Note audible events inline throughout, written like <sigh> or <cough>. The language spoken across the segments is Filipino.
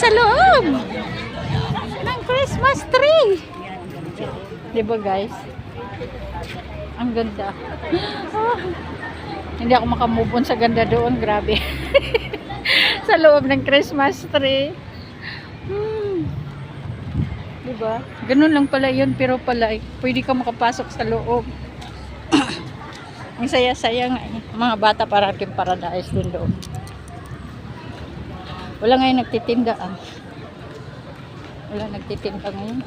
sa loob ng Christmas tree. Di ba guys? Ang ganda. Ah, hindi ako makamove sa ganda doon. Grabe. <laughs> sa loob ng Christmas tree. Hmm. Di? Ganun lang pala yun. Pero pala, eh, pwede ka makapasok sa loob. <coughs> Ang saya-saya nga. eh. Mga bata parating paradise din doon. Wala ngayon nagtitinda ah. Wala nagtitinda ngayon.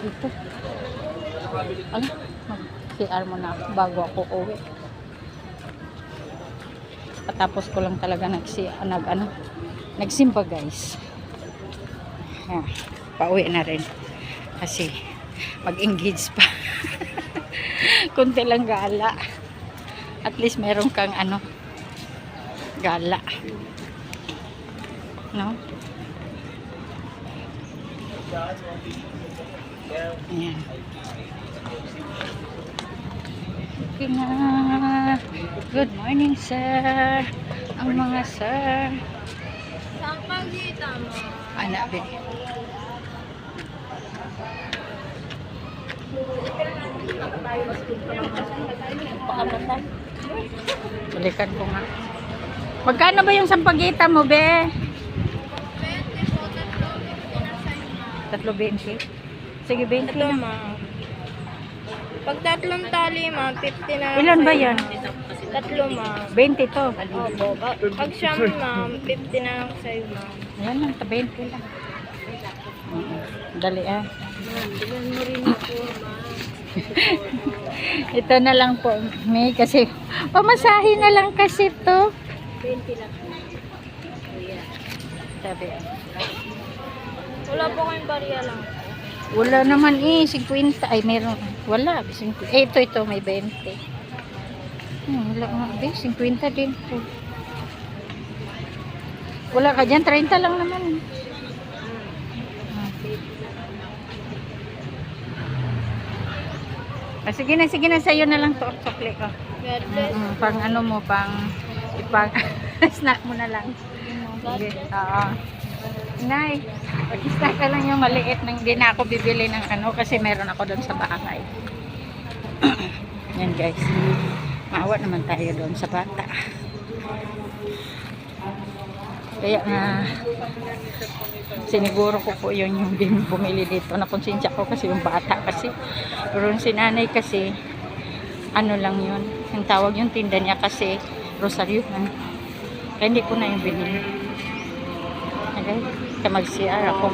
Ito. Ano? Mag-CR mo na ako bago ako uwi. Patapos ko lang talaga nag nag ano, nagsimba guys. Ah, pauwi na rin. Kasi mag-engage pa. <laughs> Kunti lang gala. At least meron kang ano, gala. No? Ayan. Okay na. Good morning, sir. Ang mga sir. Saan pagkita mo? Anak, be. Balikan ko nga. Magkano ba yung sampagita mo, be? Tatlo 20. Sige, 20 Ito, na. ma'am. Pag tatlong tali, ma'am, 50 na Ilan ba yan? Tatlo, ma'am. 20 to. Opo. Pa- Pag siyam, ma'am, 50 na lang sa'yo, ma'am. Ayan lang, ta 20 lang. Dali ah. Ma'am, bilan mo rin ako, ma'am. <laughs> Ito na lang po, May, kasi pamasahe na lang kasi to. 20 lang. Sabi, Wala po kayong bariya lang. wala naman eh, 50. Ay, meron. Wala, 50. Eh, ito, ito, may 20. Hmm, wala nga, be, 50 din po. Wala ka dyan, 30 lang naman. Ah. Ah, sige na, sige na, sa'yo na lang to, chocolate ko. God bless. Mm, pang ano mo, pang ipang <laughs> snack mo na lang. God bless. oo. Nay, pag-snack ka lang yung maliit nang hindi na ako bibili ng ano kasi meron ako doon sa bahay. <clears throat> Yan guys. Maawa naman tayo doon sa bata. Kaya nga siniguro ko po yun yung bumili dito. Nakonsensya ko kasi yung bata kasi. Pero yung sinanay kasi ano lang yun. Yung tawag yung tinda niya kasi Rosario. Kaya hindi ko na yung binili. Okay? Kaya mag-CR ako.